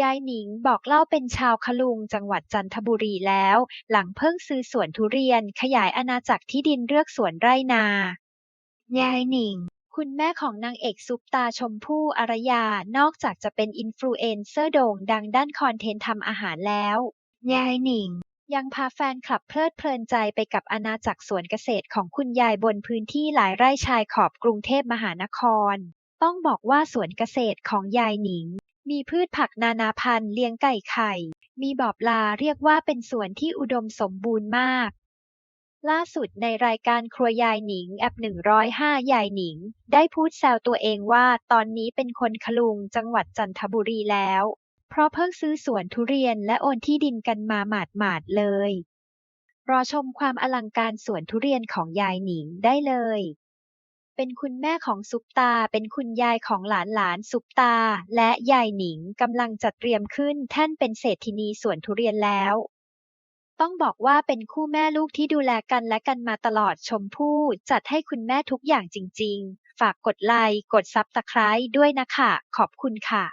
ยายหนิงบอกเล่าเป็นชาวคะลุงจังหวัดจันทบุรีแล้ว หลังเพิ่งซื้อสวนทุเรียนขยายอาณาจักรที่ดินเลือกสวนไร่นา ยายหนิงคุณแม่ของนางเอกซุปตาชมพู่อารยา นอกจากจะเป็นอินฟลูเอนเซอร์โด่งดังด้านคอนเทนต์ทำอาหารแล้ว ยายหนิง ยังพาแฟนคลับเพลิดเพลินใจไปกับอาณาจักรสวนเกษตรของคุณยายบนพื้นที่หลายไร่ชายขอบกรุงเทพมหานคร ต้องบอกว่าสวนเกษตรของยายหนิง มีพืชผักนานาพันธุ์เลี้ยงไก่ไข่ มีบ่อปลาเรียกว่าเป็นสวนที่อุดมสมบูรณ์มาก ล่าสุดในรายการครัวยายหนิงแอป105 ยายหนิง ได้พูดแซวตัวเองว่าตอนนี้เป็นคนขลุงจังหวัดจันทบุรีแล้ว เพราะเพิ่งซื้อสวนทุเรียนและโอนที่ดินกันมาหมาดๆเลย รอชมความอลังการสวนทุเรียนของยายหนิงได้เลย เป็นคุณแม่ของซุปตา เป็นคุณยายของหลานหลานๆซุปตา และยายหนิงกำลังจัดเตรียมขึ้นแท่นเป็นเศรษฐินีสวนทุเรียนแล้ว ต้องบอกว่าเป็นคู่แม่ลูกที่ดูแลกันและกันมาตลอดชมพู่จัดให้คุณแม่ทุกอย่างจริง ๆ ฝากกดไลค์กดซับสไคร้ด้วยนะคะ ขอบคุณค่ะ